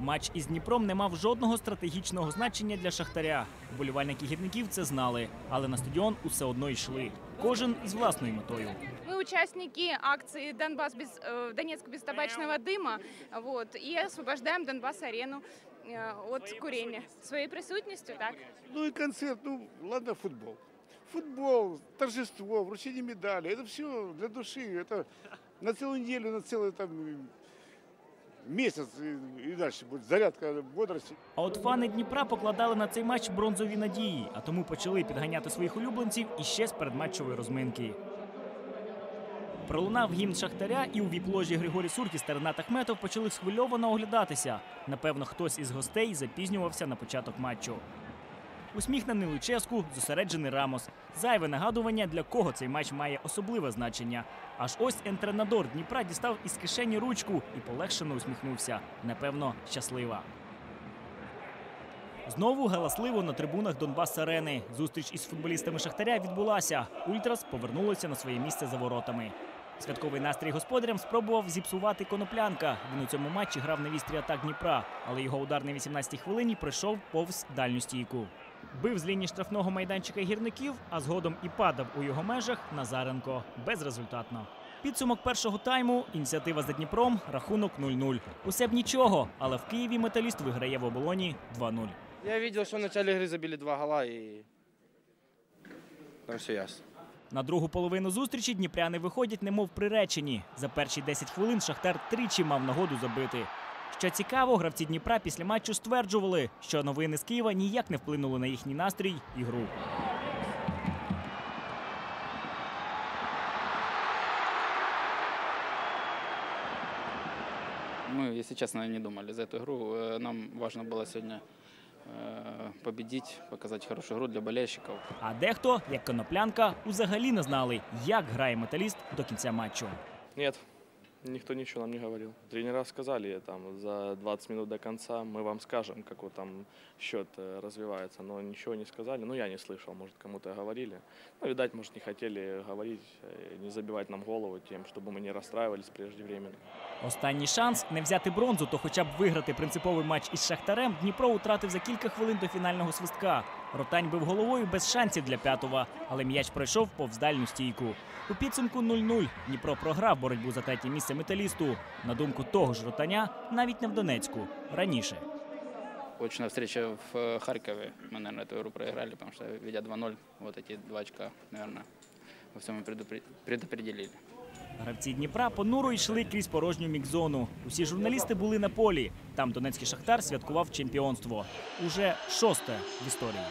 Матч із Дніпром не мав жодного стратегічного значення для Шахтаря. Вболівальники гірників це знали, але на стадіон усе одно йшли. Кожен із власною метою. Мы участники акции «Донбасс без, э, Донецк без табачного дыма» вот, и освобождаем Донбасс-арену э, от курения. Своей присутностью, так? Ну и концерт, ну ладно, футбол. Футбол, торжество, вручение медали, это все для души, это на целую неделю, на целый там месяц і далі будет зарядка бодрості. А от фани Дніпра покладали на цей матч бронзові надії, а тому почали підганяти своїх улюбленців іще з передматчової розминки. Пролунав гімн Шахтаря, і у віп-ложі Григорій Суркіс та Ренат Ахметов почали схвильовано оглядатися. Напевно, хтось із гостей запізнювався на початок матчу. Усміхнений Луческу, зосереджений Рамос. Зайве нагадування, для кого цей матч має особливе значення. Аж ось ентренадор Дніпра дістав із кишені ручку і полегшено усміхнувся. Напевно, щаслива. Знову галасливо на трибунах Донбас Арени. Зустріч із футболістами Шахтаря відбулася. Ультрас повернулося на своє місце за воротами. Святковий настрій господарям спробував зіпсувати коноплянка. Він у цьому матчі грав на вістрі атак Дніпра, але його удар на 18-й хвилині пройшов повз дальню стійку. Бив з лінії штрафного майданчика гірників, а згодом і падав у його межах Назаренко. Безрезультатно. Підсумок першого тайму ініціатива за Дніпром, рахунок 0-0. Усе б нічого, але в Києві металіст виграє в оболоні 2-0. Я видел, что в начале игры забили два гола и там все ясно. На другу половину зустрічі дніпряни виходять, немов приречені. За перші 10 хвилин Шахтар тричі мав нагоду забити. Що цікаво, гравці Дніпра після матчу стверджували, що новини з Києва ніяк не вплинули на їхній настрій і гру. Мы, если честно, не думали за эту игру. Э, Нам важно было сегодня э, победить, показать хорошую игру для болельщиков. А дехто, як коноплянка, узагалі не знали, як грає металіст до кінця матчу. Нет, никто ничего нам не говорил. Тренера сказали, там, за 20 минут до конца мы вам скажем, как вот там счет э, развивается, но ничего не сказали. Ну, я не слышал, может, кому-то говорили. Ну, видать, может, не хотели говорить, э, не забивать нам голову тем, чтобы мы не расстраивались преждевременно. Останній шанс не взяти бронзу, то хоча б виграти принциповий матч із Шахтарем, Дніпро втратив за кілька хвилин до фінального свистка. Ротань бив головою без шансів для п'ятого, але м'яч пройшов повз дальню стійку. У підсумку 0-0 Дніпро програв боротьбу за третє місце металісту. На думку того ж Ротаня, навіть не в Донецьку, раніше. Очная встреча в э, Харькове. Мы, наверное, эту игру проиграли, потому что, ведя 2-0, вот эти два очка, наверное, во всем и предупре- предопределили. Гравці Дніпра понуро йшли крізь порожню мікзону. Усі журналісти були на полі. Там донецький шахтар святкував чемпіонство. Уже шосте в історії.